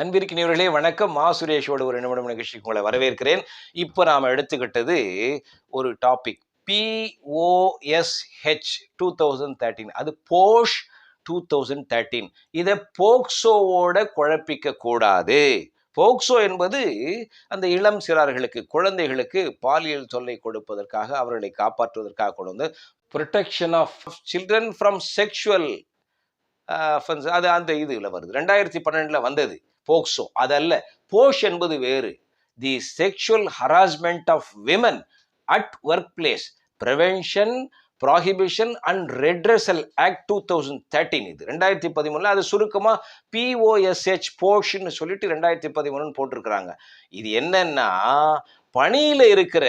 அன்பிற்கினவர்களே வணக்கம். மா சுரேஷோட ஒரு நிமிடம் நிகழ்ச்சிக்கு உங்களை வரவேற்கிறேன். இப்போ நாம் எடுத்துக்கிட்டது ஒரு topic POSH two thousand thirteen அது போஷ் டூ தௌசண்ட் தேர்ட்டீன் இதை போக்சோவோட குழப்பிக்க கூடாது போக்சோ என்பது அந்த இளம் சிறார்களுக்கு குழந்தைகளுக்கு பாலியல் தொல்லை கொடுப்பதற்காக அவர்களை காப்பாற்றுவதற்காக கொண்டு வந்து protection of children from sexual அது அந்த இதில் வருது. ரெண்டாயிரத்தி பன்னெண்டில் வந்தது. போக்சோ அதல்ல போஷ் என்பது வேறு. The sexual harassment of women at workplace prevention prohibition and redressal act two thousand thirteen இது. ரெண்டாயிரத்தி பதிமூணுல அது சுருக்கமாக பிஓஎஸ்ஹெச் போஷன்னு சொல்லிட்டு ரெண்டாயிரத்தி பதிமூணுன்னு போட்டிருக்கிறாங்க. இது என்னன்னா பணியில் இருக்கிற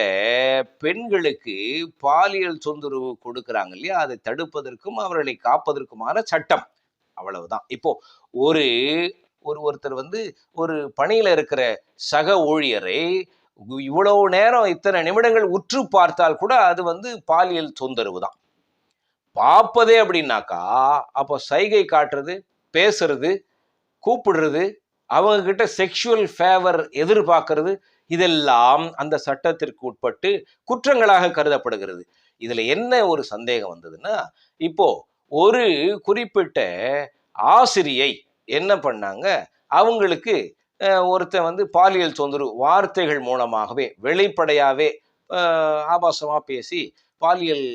பெண்களுக்கு பாலியல் தொந்தரவு கொடுக்குறாங்க இல்லையா? அதை தடுப்பதற்கும் அவர்களை காப்பதற்குமான சட்டம். அவ்வளவுதான். இப்போ ஒரு ஒரு ஒருத்தர் வந்து ஒரு பணியில் இருக்கிற சக ஊழியரை இவ்வளவு நேரம் இத்தனை நிமிடங்கள் உற்று பார்த்தால் கூட அது வந்து பாலியல் தொந்தரவு தான். பார்ப்பதே அப்படின்னாக்கா அப்போ சைகை காட்டுறது பேசுறது கூப்பிடுறது அவங்க கிட்ட செக்ஷுவல் ஃபேவர் எதிர்பார்க்கறது இதெல்லாம் அந்த சட்டத்திற்கு உட்பட்டு குற்றங்களாக கருதப்படுகிறது. இதில் என்ன ஒரு சந்தேகம் வந்ததுன்னா இப்போ ஒரு குறிப்பிட்ட ஆசிரியை என்ன பண்ணாங்க? அவங்களுக்கு ஒருத்தன் வந்து பாலியல் தொந்தரவு வார்த்தைகள் மூலமாகவே வெளிப்படையாகவே ஆபாசமாக பேசி பாலியல்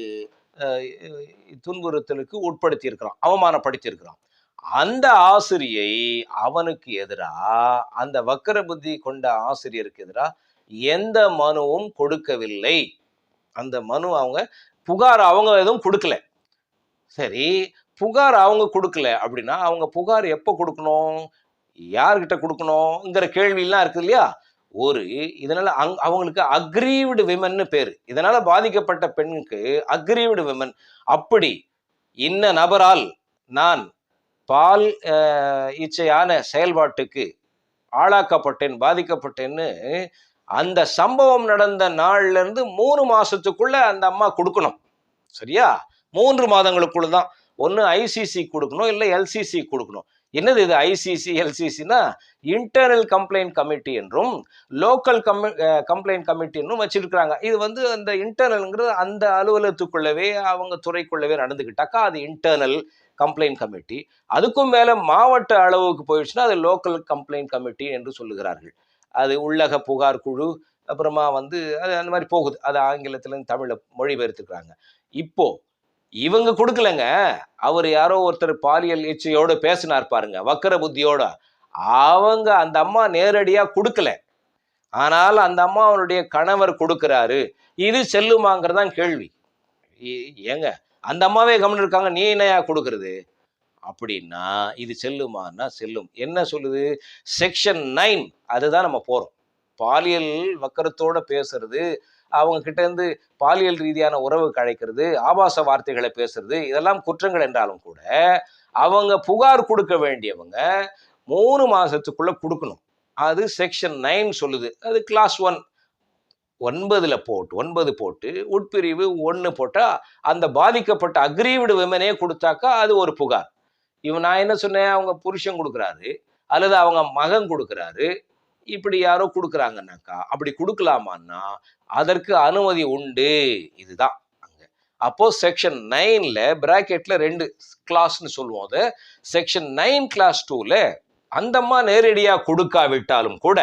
துன்புறுத்தலுக்கு உட்படுத்தி இருக்கிறான் அவமானப்படுத்தி இருக்கிறான் அந்த ஆசிரியை அவனுக்கு எதிராக அந்த வக்கர புத்தி கொண்ட ஆசிரியருக்கு எதிராக எந்த மனுவும் கொடுக்கவில்லை. அந்த மனு அவங்க புகார் அவங்க எதுவும் கொடுக்கல. சரி புகார் அவங்க கொடுக்கல அப்படின்னா அவங்க புகார் எப்போ கொடுக்கணும்? யார்கிட்ட கொடுக்கணுங்கிற கேள்வியெல்லாம் இருக்குது இல்லையா? ஒரு இதனால அங் அவங்களுக்கு அக்ரீவ்டு விமன்னு பேர். இதனால பாதிக்கப்பட்ட பெண்ணுக்கு அக்ரீவ்டு விமன் அப்படி இன்ன நபரால் நான் பால் இச்சையான செயல்பாட்டுக்கு ஆளாக்கப்பட்டேன் பாதிக்கப்பட்டேன்னு அந்த சம்பவம் நடந்த நாள்ல இருந்து மூணு மாசத்துக்குள்ள அந்த அம்மா கொடுக்கணும். சரியா? மூன்று மாதங்களுக்குள்ள தான். ஒன்று ஐசிசி கொடுக்கணும் இல்லை எல்சிசி கொடுக்கணும். என்னது இது ஐசிசி எல்சிசினா இன்டர்னல் கம்ப்ளைண்ட் கமிட்டி என்றும் லோக்கல் கம்மி கம்ப்ளைண்ட் கமிட்டி என்றும் வச்சிருக்கிறாங்க. இது வந்து அந்த இன்டர்னல்ங்கிறது அந்த அலுவலகத்துக்குள்ளவே அவங்க துறைக்குள்ளவே நடந்துக்கிட்டாக்கா அது இன்டர்னல் கம்ப்ளைண்ட் கமிட்டி அதுக்கும் மேலே மாவட்ட அளவுக்கு போயிடுச்சுன்னா அது லோக்கல் கம்ப்ளைண்ட் கமிட்டி என்று சொல்லுகிறார்கள். அது உள்ளக புகார் குழு அப்புறமா வந்து அது அந்த மாதிரி போகுது. அது ஆங்கிலத்துலேருந்து தமிழில் மொழிபெயர்த்துக்கிறாங்க. இப்போது இவங்க கொடுக்கலங்க. அவர் யாரோ ஒருத்தர் பாலியல் இச்சையோட பேசினார் பாருங்க வக்கர புத்தியோட. அவங்க அந்த அம்மா நேரடியாக கொடுக்கல. ஆனால் அந்த அம்மா அவனுடைய கணவர் கொடுக்குறாரு. இது செல்லுமாங்கிறதான் கேள்வி. ஏங்க அந்த அம்மாவே கவனம் இருக்காங்க நீ என்னையா கொடுக்கறது? அப்படின்னா இது செல்லுமான்னா செல்லும். என்ன சொல்லுது? செக்ஷன் நைன் அதுதான் நம்ம போகிறோம் பாலியல் வக்கரத்தோட பேசுறது அவங்க கிட்ட இருந்து பாலியல் ரீதியான உறவு கழைக்கிறது ஆபாச வார்த்தைகளை பேசுறது இதெல்லாம் குற்றங்கள் என்றாலும் கூட அவங்க புகார் கொடுக்க வேண்டியவங்க மூணு மாசத்துக்குள்ள கொடுக்கணும். அது செக்ஷன் நைன் சொல்லுது. அது கிளாஸ் ஒன் ஒன்பதுல போட்டு ஒன்பது போட்டு உட்பிரிவு ஒன்று போட்டா அந்த பாதிக்கப்பட்ட அக்ரீவ்டு விமனே கொடுத்தாக்கா அது ஒரு புகார். இவன் நான் என்ன சொன்னேன்? அவங்க புருஷன் கொடுக்குறாரு அல்லது அவங்க மகன் கொடுக்குறாரு இப்படி யாரோ கொடுக்குறாங்கன்னாக்கா அப்படி கொடுக்கலாமான்னா அதற்கு அனுமதி உண்டு. இதுதான் அங்கே. அப்போ செக்ஷன் நைனில் பிராக்கெட்டில் ரெண்டு கிளாஸ்னு சொல்லுவோம் அது. செக்ஷன் நைன் கிளாஸ் டூவில் அந்தம்மா நேரடியாக கொடுக்காவிட்டாலும் கூட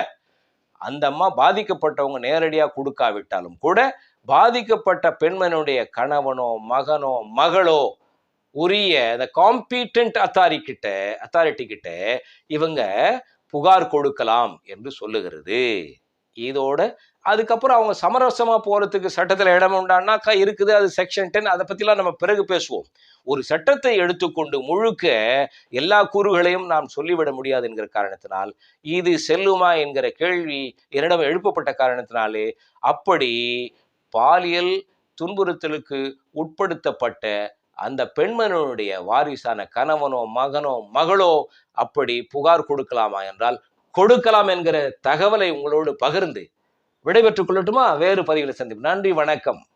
அந்த அம்மா பாதிக்கப்பட்டவங்க நேரடியாக கொடுக்காவிட்டாலும் கூட பாதிக்கப்பட்ட பெண்மனுடைய கணவனோ மகனோ மகளோ உரிய அந்த காம்பீட்டன்ட் அத்தாரி கிட்ட அத்தாரிட்டி கிட்ட இவங்க புகார் கொடுக்கலாம் என்று சொல்லுகிறது. இதோட அதுக்கப்புறம் அவங்க சமரசமா போறதுக்கு சட்டத்தில் இடம் உண்டானாக்கா இருக்குது. அது செக்ஷன் டென் அதை பத்திலாம் நம்ம பிறகு பேசுவோம். ஒரு சட்டத்தை எடுத்துக்கொண்டு முழுக்க எல்லா கூறுகளையும் நாம் சொல்லிவிட முடியாது என்கிற காரணத்தினால் இது செல்லுமா? என்கிற கேள்வி என்னிடம் எழுப்பப்பட்ட காரணத்தினாலே அப்படி பாலியல் துன்புறுத்தலுக்கு உட்படுத்தப்பட்ட அந்த பெண்மனுடைய வாரிசான கணவனோ மகனோ மகளோ அப்படி புகார் கொடுக்கலாமா என்றால் கொடுக்கலாம் என்கிற தகவலை உங்களோடு பகிர்ந்து விடைபெற்றுக் கொள்ளட்டுமா? வேறு பதிவில் சந்திப்பு நன்றி வணக்கம்.